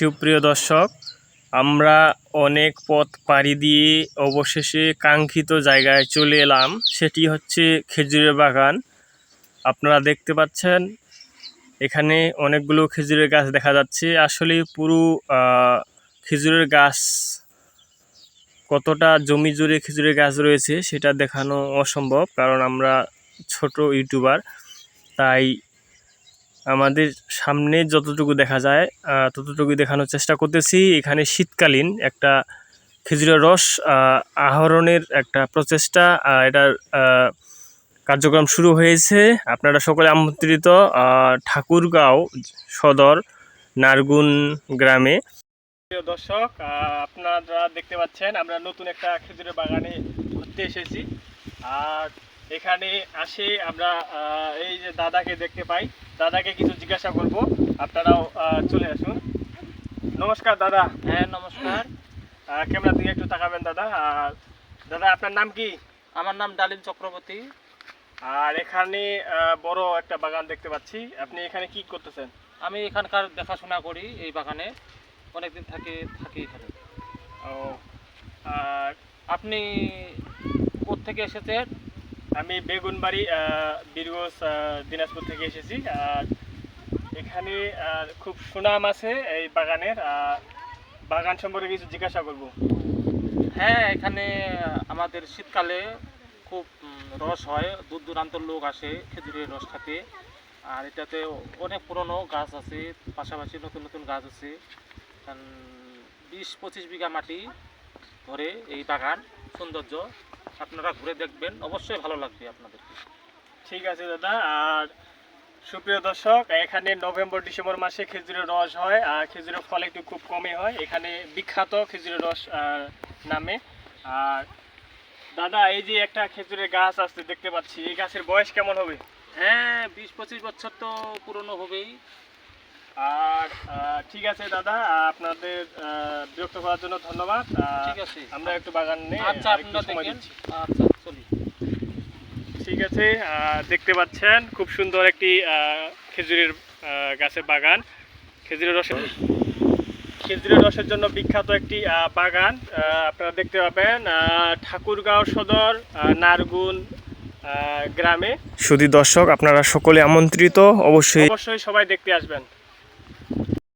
সুপ্রিয় দর্শক, আমরা অনেক পথ পাড়ি দিয়ে অবশেষে কাঙ্ক্ষিত জায়গায় চলে এলাম। সেটি হচ্ছে খেজুরের বাগান। আপনারা দেখতে পাচ্ছেন, এখানে অনেকগুলো খেজুরের গাছ দেখা যাচ্ছে। আসলে পুরো খেজুরের গাছ, কতটা জমি জুড়ে খেজুরের গাছ রয়েছে সেটা দেখানো অসম্ভব, কারণ আমরা ছোট ইউটিউবার, তাই আমাদের সামনে যতটুকু দেখা যায় ততটুকু দেখানোর চেষ্টা করতেছি। এখানে শীতকালীন একটা খেজুরের রস আহরণের একটা প্রচেষ্টা এটার কার্যক্রম শুরু হয়েছে। আপনারা সকলে আমন্ত্রিত ঠাকুরগাঁও সদর নারগুন গ্রামে। দর্শক আপনারা দেখতে পাচ্ছেন, আমরা নতুন একটা খেজুরের বাগানে ঘুরতে এসেছি। আর এখানে আসে আমরা এই যে দাদাকে দেখতে পাই। দাদাকে কিছু জিজ্ঞাসা করব। আপনারাও চলে আসুন। নমস্কার দাদা। হ্যাঁ নমস্কার। ক্যামেরা দিকে একটু তাকাবেন দাদা। আর দাদা আপনার নাম কি? আমার নাম ডালিম চক্রবর্তী। আর এখানে বড় একটা বাগান দেখতে পাচ্ছি। আপনি এখানে কি করতেছেন? আমি এখানকার দেখাশোনা করি এই বাগানে। অনেকদিন থাকে থাকি এখানে। ও আর আপনি কোত্থেকে এসেছেন? আমি বেগুনবাড়ি বীরগঞ্জ দিনাজপুর থেকে এসেছি। আর এখানে খুব সুনাম আছে এই বাগানের। বাগান সম্পর্কে কিছু জিজ্ঞাসা করব। হ্যাঁ এখানে আমাদের শীতকালে খুব রস হয়। দূর দূরান্তর লোক আসে খেজুরের রস খাতে। আর এটাতে অনেক পুরনো গাছ আছে, পাশাপাশি নতুন নতুন গাছ আছে। বিশ পঁচিশ বিঘা মাটি ধরে এই বাগান, সৌন্দর্য। আপনারা ঘুরে দেখবেন। অবশ্যই ভালো লাগবে আপনাদেরকে ঠিক আছে দাদা আর সুপ্রিয় দর্শক এখানে নভেম্বর ডিসেম্বর মাসে খেজুরের রস হয় আর খেজুরের ফল একটু খুব কমই হয়। এখানে বিখ্যাত খেজুরের রস নামে। আর দাদা এই যে একটা খেজুরের গাছ আসতে দেখতে পাচ্ছি এই গাছের বয়স কেমন হবে? হ্যাঁ বিশ পঁচিশ বছর তো পুরনো হবেই। আর ঠিক আছে দাদা আপনাদের বিরক্ত করার জন্য ধন্যবাদ। ঠিক আছে। আমরা একটু বাগান নিয়ে আচ্ছা আপনারা সময় দেখেন। দিচ্ছি। আচ্ছা চলি। ঠিক আছে দেখতে পাচ্ছেন খুব সুন্দর একটি আহ, খেজুরের গাছের বাগান। খেজুরের রসের খেজুরের রসের জন্য বিখ্যাত একটি বাগান। আপনারা দেখতে পাবেন ঠাকুরগাঁও সদর আহ, নারগুন গ্রামে। শুধু দর্শক আপনারা সকলে আমন্ত্রিত। অবশ্যই অবশ্যই সবাই দেখতে আসবেন।